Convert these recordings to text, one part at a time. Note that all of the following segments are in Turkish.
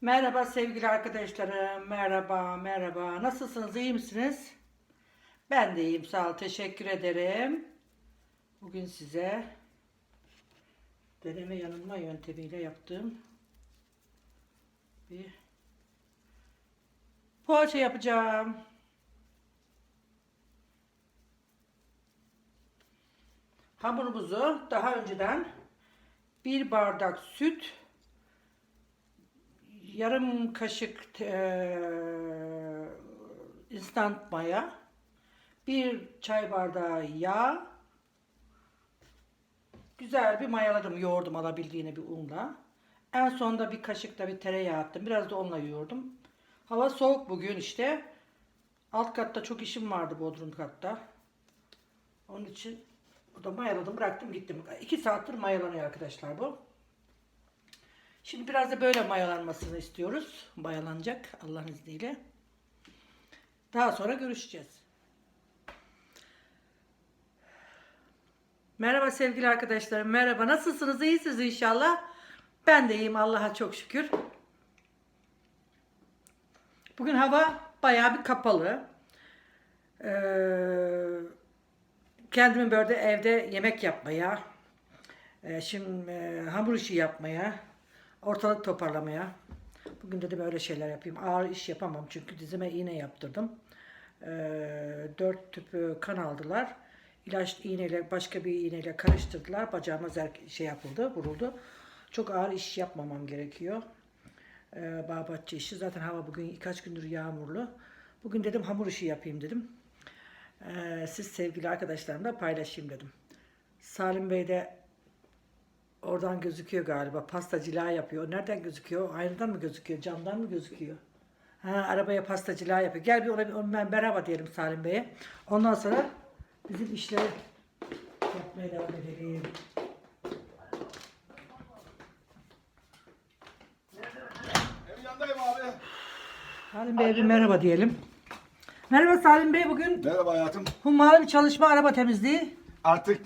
Merhaba sevgili arkadaşlarım. Merhaba, merhaba. Nasılsınız? iyi misiniz? Ben de iyiyim. Sağ ol. Teşekkür ederim. Bugün size deneme yanılma yöntemiyle yaptığım bir poğaça yapacağım. Hamurumuzu daha önceden bir bardak süt, yarım kaşık eee instant maya, bir çay bardağı yağ, güzel bir mayaladım, yoğurdum alabildiğine bir unla. En sonunda bir kaşık da bir tereyağı attım. Biraz da onunla yoğurdum. Hava soğuk bugün işte. Alt katta çok işim vardı Bodrum katta. Onun için burada mayaladım, bıraktım gittim. 2 saattir mayalanıyor arkadaşlar bu. Şimdi biraz da böyle mayalanmasını istiyoruz. Mayalanacak Allah'ın izniyle. Daha sonra görüşeceğiz. Merhaba sevgili arkadaşlarım. Merhaba. Nasılsınız? İyisiniz inşallah. Ben de iyiyim Allah'a çok şükür. Bugün hava bayağı bir kapalı. Ee, kendimi böyle evde yemek yapmaya, e, şimdi e, hamur işi yapmaya, ortalık toparlamaya. Bugün dedim öyle şeyler yapayım. Ağır iş yapamam çünkü dizime iğne yaptırdım. E, dört tüp e, kan aldılar. İlaç iğneyle başka bir iğneyle karıştırdılar. Bacağıma zerk şey yapıldı, vuruldu. Çok ağır iş yapmamam gerekiyor. E, bağ bahçe işi. Zaten hava bugün kaç gündür yağmurlu. Bugün dedim hamur işi yapayım dedim. E, siz sevgili arkadaşlarımla paylaşayım dedim. Salim Bey de Oradan gözüküyor galiba. Pastacılığa yapıyor. Nereden gözüküyor? Aynadan mı gözüküyor? Camdan mı gözüküyor? Ha, arabaya pastacılığa yapıyor. Gel bir ona, bir ona ben merhaba diyelim Salim Bey'e. Ondan sonra bizim işleri yapmaya devam edelim. Salim Bey'e bir merhaba diyelim. Merhaba Salim Bey. Bugün Merhaba hayatım. hummalı bir çalışma araba temizliği. Artık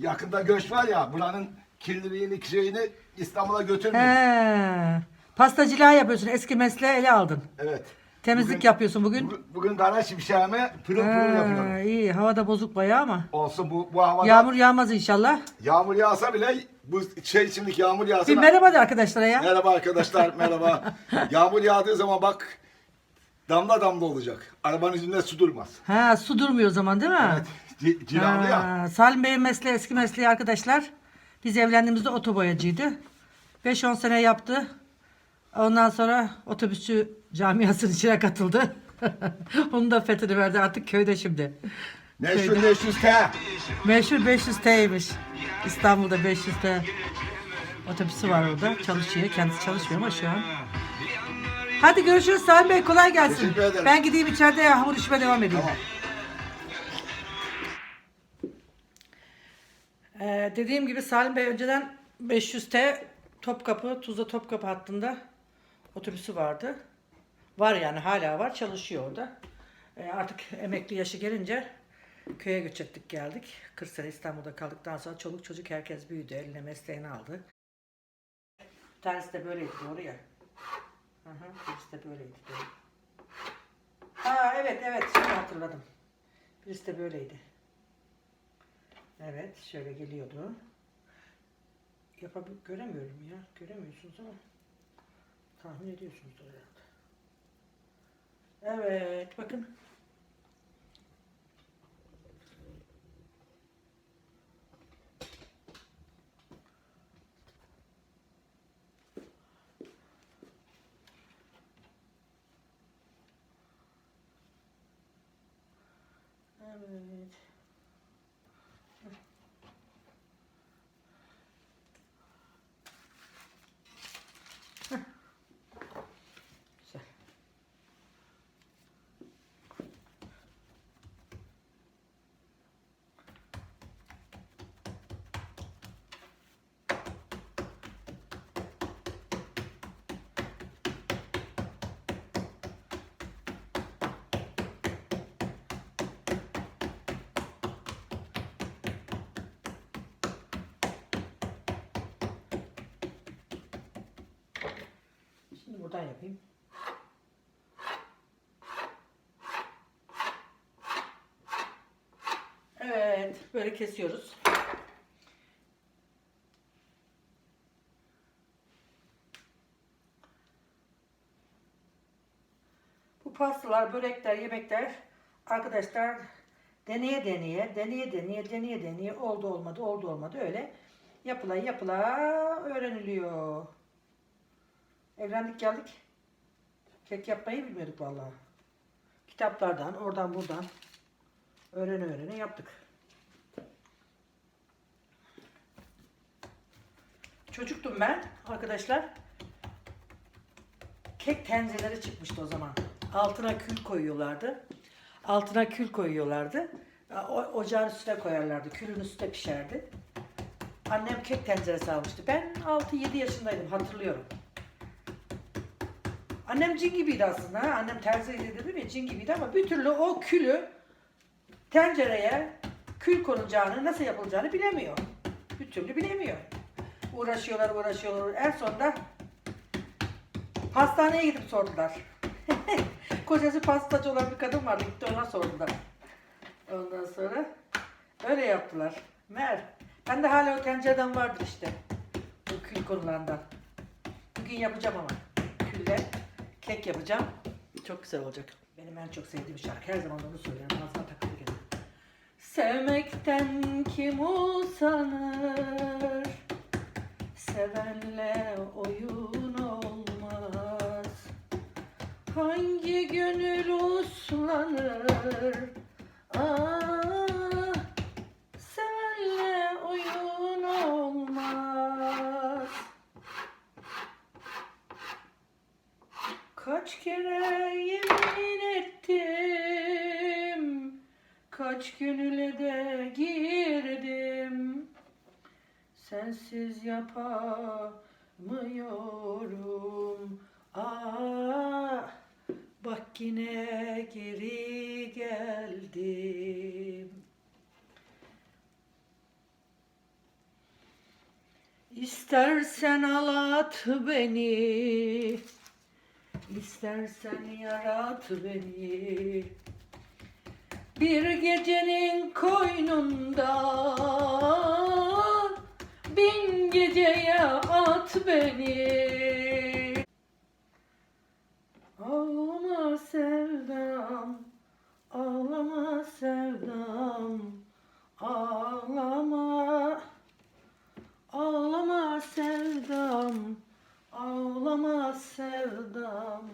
yakında göç var ya buranın kirliliğini, şeyini İstanbul'a götürmeyin. He. Pastacılığa yapıyorsun. Eski mesleği ele aldın. Evet. Temizlik Bugün- yapıyorsun bugün. Bugün, bugün kara şimşeğime pırıl pırıl yapıyorum. Ha, iyi. Havada bozuk bayağı ama. Olsun bu, bu havada Yağmur yağmur. yağmaz inşallah. yağsa bile bu şey şimdiki yağmur yağsa. Bir merhaba de arkadaşlara ya. Merhaba arkadaşlar merhaba. yağmur yağdığı zaman bak damla damla olacak. Arabanın yüzünde su durmaz. Ha su durmuyor o zaman değil mi? Evet. ci- Cilalı ya. Ha, Salim Bey'in mesleği eski mesleği arkadaşlar. Biz evlendiğimizde otoboyacıydı. 5-10 sene yaptı. Ondan sonra otobüsçü camiasının içine katıldı. Onun da fethini verdi artık köyde şimdi. Meşhur meşhur te. Meşhur 500T'ymiş. İstanbul'da 500T otobüsü var orada. Çalışıyor. Kendisi çalışmıyor ama şu an. Hadi görüşürüz Salim Bey. Kolay gelsin. Teşekkür ederim. Ben gideyim içeride hamur işime devam edeyim. Tamam. Ee, dediğim gibi Salim Bey önceden 500T Topkapı, Tuzla Topkapı hattında otobüsü vardı. Var yani hala var çalışıyor orada. Ee, artık emekli yaşı gelince köye göç ettik geldik. 40 sene İstanbul'da kaldıktan sonra çoluk çocuk herkes büyüdü. Eline mesleğini aldı. Bir de böyleydi doğru ya. Hı hı, de böyleydi. Ha evet evet şimdi hatırladım. Birisi de böyleydi. Evet, şöyle geliyordu. Yapabil göremiyorum ya. Göremiyorsunuz ama tahmin ediyorsunuzdur herhalde. Evet, bakın. Buradan yapayım. Evet, böyle kesiyoruz. Bu pastalar, börekler, yemekler arkadaşlar deneye deneye, deneye deneye, deneye deneye oldu olmadı, oldu olmadı öyle yapıla yapıla öğreniliyor. Evlendik geldik. Kek yapmayı bilmiyorduk vallahi. Kitaplardan, oradan buradan öğrene öğrene yaptık. Çocuktum ben arkadaşlar. Kek tencereleri çıkmıştı o zaman. Altına kül koyuyorlardı. Altına kül koyuyorlardı. O, ocağın üstüne koyarlardı. Külün üstüne pişerdi. Annem kek tenceresi almıştı. Ben 6-7 yaşındaydım hatırlıyorum. Annem cin gibiydi aslında. ha. Annem terziydi dedim ya cin gibiydi ama bir türlü o külü tencereye kül konacağını, nasıl yapılacağını bilemiyor. Bir türlü bilemiyor. Uğraşıyorlar, uğraşıyorlar. En sonunda pastaneye gidip sordular. Kocası pastacı olan bir kadın vardı. Gitti ona sordular. Ondan sonra öyle yaptılar. Mer. Ben de hala o tencereden vardır işte. O kül konularından. Bugün yapacağım ama. Külle kek yapacağım. Çok güzel olacak. Benim en çok sevdiğim şarkı. Her zaman onu söylüyorum. Ağzıma takılı geliyor. Sevmekten kim usanır? Sevenle oyun olmaz. Hangi gönül uslanır? Yapamıyorum. Ah, bak yine geri geldim. İstersen ağlat beni, istersen yarat beni. Bir gecenin koynundan bin geceye at beni. Ağlama sevdam, ağlama sevdam, ağlama. Ağlama sevdam, ağlama sevdam,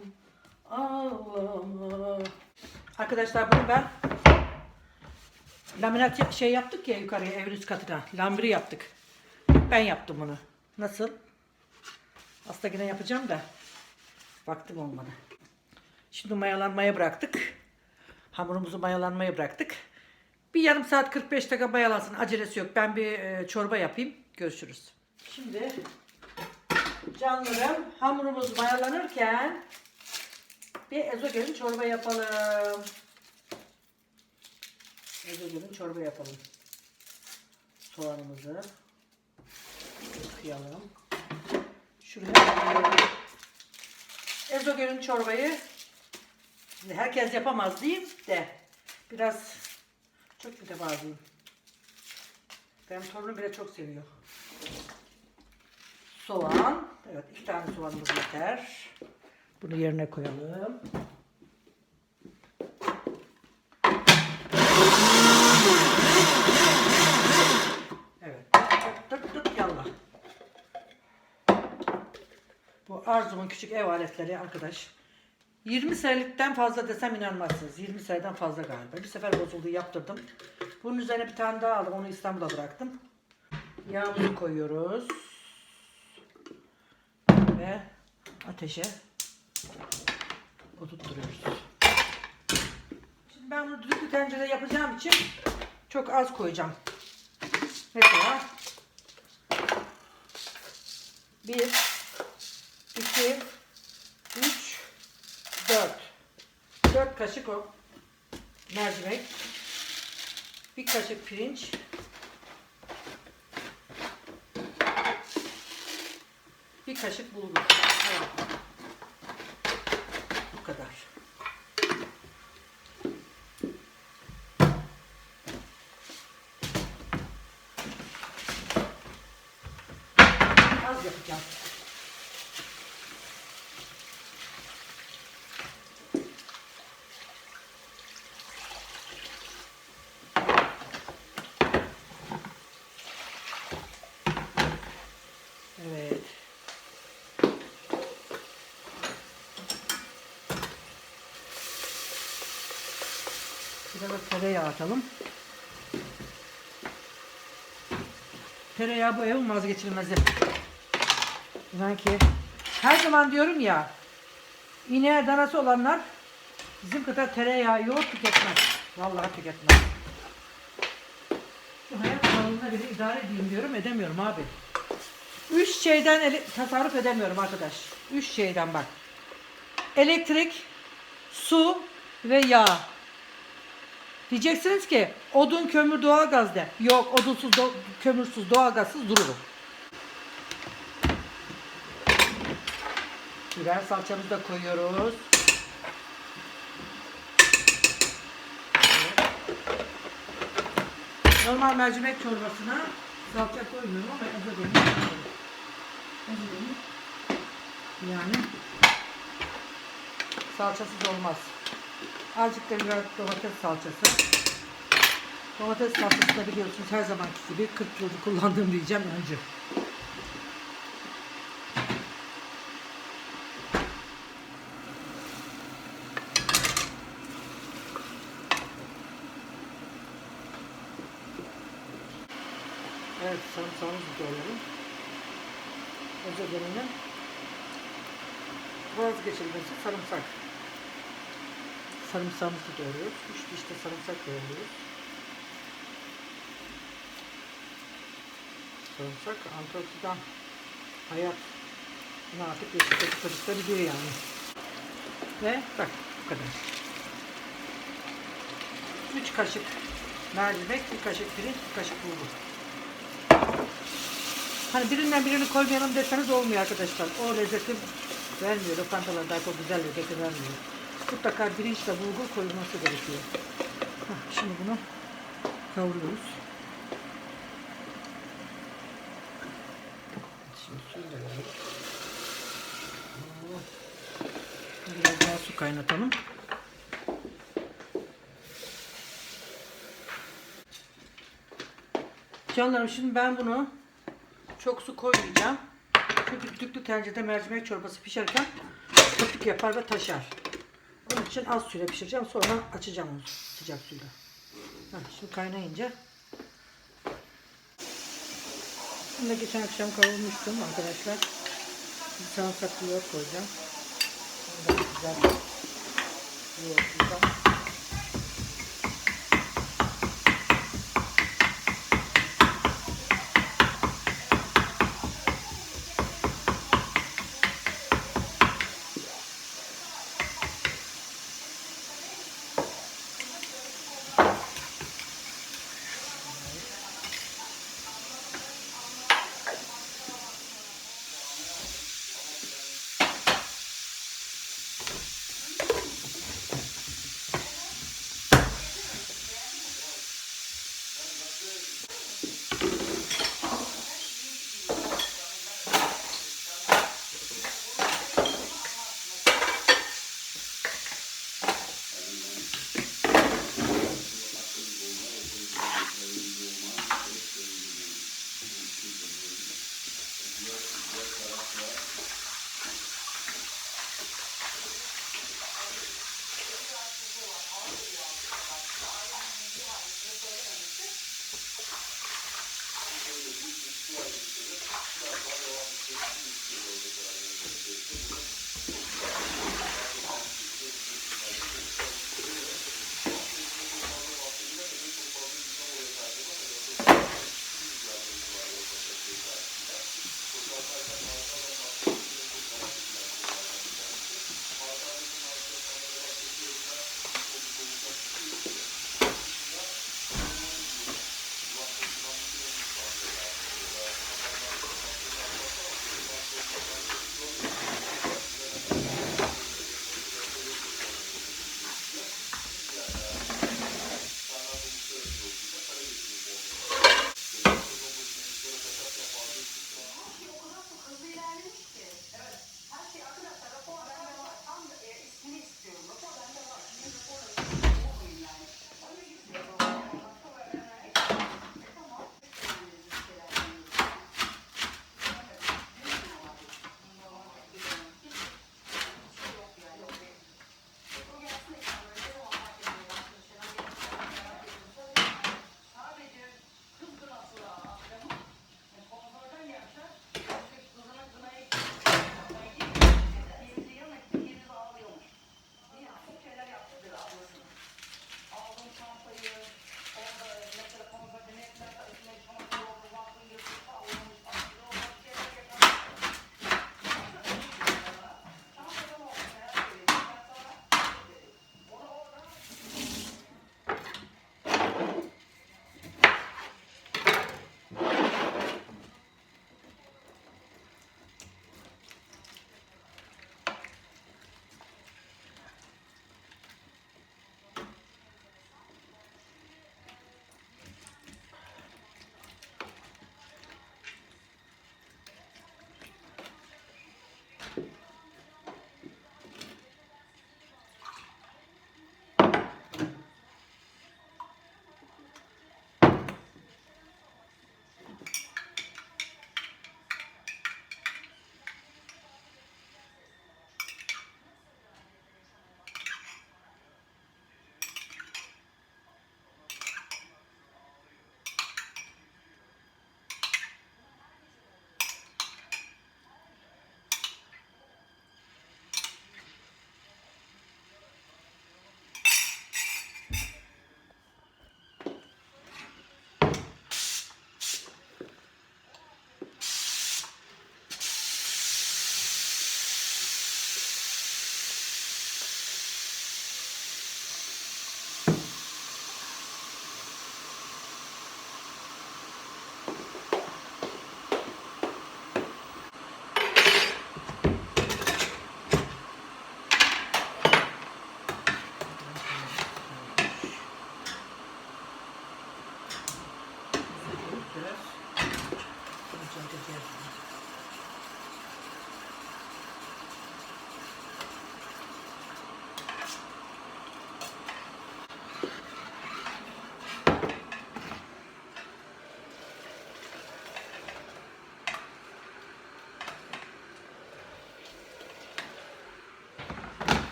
ağlama. Arkadaşlar bunu ben laminat şey yaptık ya yukarıya evin üst katına. Lambiri yaptık. Ben yaptım bunu. Nasıl? Aslında yine yapacağım da vaktim olmadı. Şimdi mayalanmaya bıraktık. Hamurumuzu mayalanmaya bıraktık. Bir yarım saat 45 dakika mayalansın. Acelesi yok. Ben bir e, çorba yapayım. Görüşürüz. Şimdi canlarım hamurumuz mayalanırken bir ezogelin çorba yapalım. Ezogelin çorba yapalım. Soğanımızı kıyalım. Şuraya koyalım. Ezogelin çorbayı herkes yapamaz diyeyim de biraz çok mütevazıyım. Benim torunum bile çok seviyor. Soğan. Evet iki tane soğanımız yeter. Bunu yerine koyalım. Bu Arzu'nun küçük ev aletleri arkadaş. 20 senelikten fazla desem inanmazsınız. 20 seneden fazla galiba. Bir sefer bozuldu yaptırdım. Bunun üzerine bir tane daha aldım. Onu İstanbul'da bıraktım. Yağımızı koyuyoruz. Ve ateşe oturtturuyoruz. Şimdi ben bunu düdüklü tencerede yapacağım için çok az koyacağım. Mesela 1 4 kaşık o mercimek. Bir kaşık pirinç. Bir kaşık bulgur. Tamam. Bu kadar. Az yapacağım. Tereyağı atalım. Tereyağı bu evin vazgeçilmezi. Sanki her zaman diyorum ya ineğe danası olanlar bizim kadar tereyağı yoğurt tüketmez. Vallahi tüketmez. Şu hayat pahalılığına bile idare edeyim diyorum edemiyorum abi. Üç şeyden ele- tasarruf edemiyorum arkadaş. Üç şeyden bak. Elektrik, su ve yağ. Diyeceksiniz ki odun, kömür, doğalgaz de. Yok odunsuz, do- kömürsüz, doğalgazsız dururum. Biber salçamızı da koyuyoruz. Normal mercimek çorbasına salça koymuyorum ama özel Özel Yani salçasız olmaz. Azıcık da biraz domates salçası. Domates salçası da biliyorsunuz her zamanki gibi 40 yıldır kullandığım diyeceğim önce. Evet sarımsağımızı doğrayalım. Benim vazgeçilmesi sarımsak. Sarımsağımızı doğruyoruz. Üç diş de sarımsak doğruyoruz. Sarımsak antioksidan hayat. Bunu artık yaşlı çocuklar biliyor yani. Ve bak bu kadar. 3 kaşık mercimek, bir kaşık pirinç, bir kaşık bulgur. Hani birinden birini koymayalım deseniz olmuyor arkadaşlar. O lezzeti vermiyor. Lokantalar daha çok güzel lezzeti vermiyor. Mutlaka pirinçle bulgur koyulması gerekiyor. Şimdi bunu kavuruyoruz. Şimdi suyu da verelim. Oo. Biraz daha su kaynatalım. Canlarım şimdi ben bunu çok su koymayacağım. Çünkü düdüklü tencerede mercimek çorbası pişerken köpük yapar ve taşar. Onun için az suyla pişireceğim. Sonra açacağım onu sıcak suyla. Şimdi kaynayınca. Bunu da geçen akşam kavurmuştum arkadaşlar. Bir sarımsaklı yoğurt koyacağım. Bunu da güzel yoğurtlayacağım.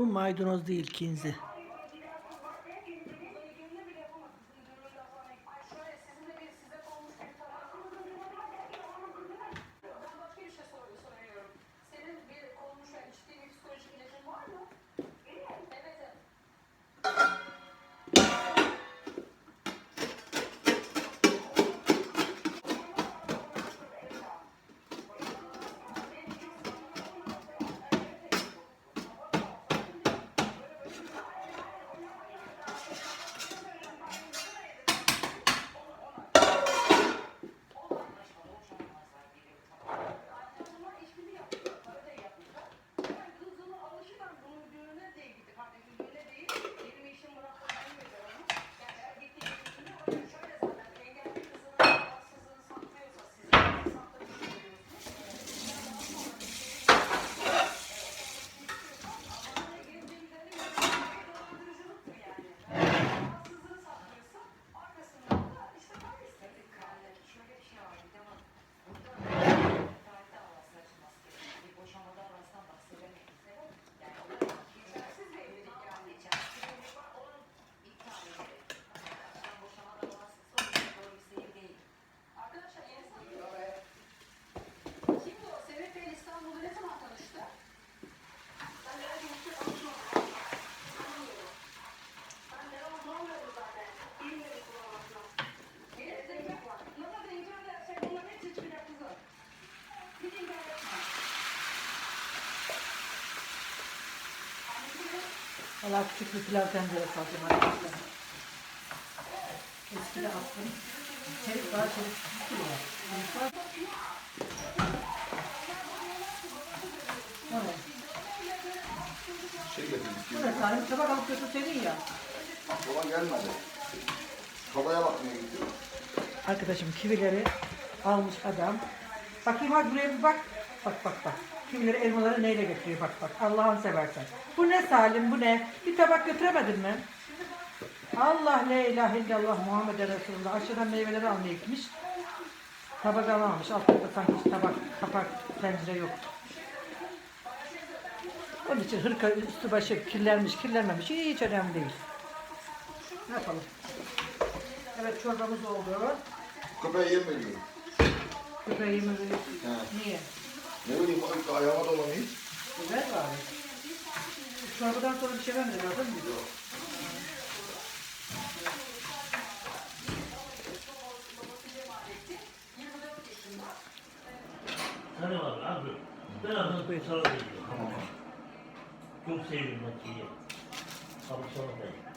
Bu maydanoz değil kinzi. Başka bir şey sor- soruyorum. Senin bir konmuş yani ciddi bir psikolojik ilacın var mı? Evet. evet. Bunlar işbirliği yapıyorlar. Para da yapıyorlar. Ben kızımı alışıran bunun düğüne de gitti. Kardeşim düğüne değil. Benim işim bırakmadan gidiyor onu. Yani eğer gittiği gittiğinde o da şöyle zaten. Engelli kızının rahatsızlığını saklıyorsa siz de sakladığını görüyorsunuz. Dolandırıcılıktır yani. Rahatsızlığı saklıyorsa arkasından da işte para istedik. Yani şöyle bir şey var. Bir de bak. Burada tarihte havası açılması gerekiyor. Bir boşanmadan arasından bahsedemeyiz. Yani geçersiz bir evlilik yani. Geçersiz bir evlilik var. Onun iptal edilir. Yani boşanmadan bahsetse o yüzden doğru bir seyir değil. Arkadaşlar yeni sanıyor. Kimdi o? Sevim Bey İstanbul'da ne zaman tanıştı? Ben de öyle tanışmadım. Tanımıyorum. Ben de anlamıyorum zaten. Bilmiyorum kullanmasını. Benim zencem var. Nasıl zencem de şey bunların hepsi çıkacak kızım. Bir gün böyle yapma. Annesi Valla küçük bir pilav tenceresi alacağım arkadaşlar. Eskide attım. Çelik var, çelik küçük var. Ne? Şey getirdik. Ne? Salim tabak alıp götürseydin ya. Baba gelmedi. Babaya bakmaya gitti. Arkadaşım kivileri almış adam. Bakayım hadi buraya bir bak. Bak bak bak. Kivileri elmaları neyle götürüyor bak bak. Allah'ını seversen. Bu ne Salim bu ne? Bir tabak götüremedin mi? Allah la ilahe illallah Muhammed Resulullah. Aşağıdan meyveleri almaya gitmiş. Tabak alamamış. Altta da sanki tabak, kapak, tencere yok. Onun için hırka üstü başı kirlenmiş, kirlenmemiş. Hiç önemli değil. Ne yapalım? Evet çorbamız oldu. Köpeği yemiyor. Köpeğimi böyle... He. Niye? Ne bileyim ayağıma dolanıyor. Ver bari. Çorbadan sonra bir şey vermedi lazım mı? Sana var abi. Ben adını sana veriyorum. Çok sevdim ben şeyi. Abi sana da.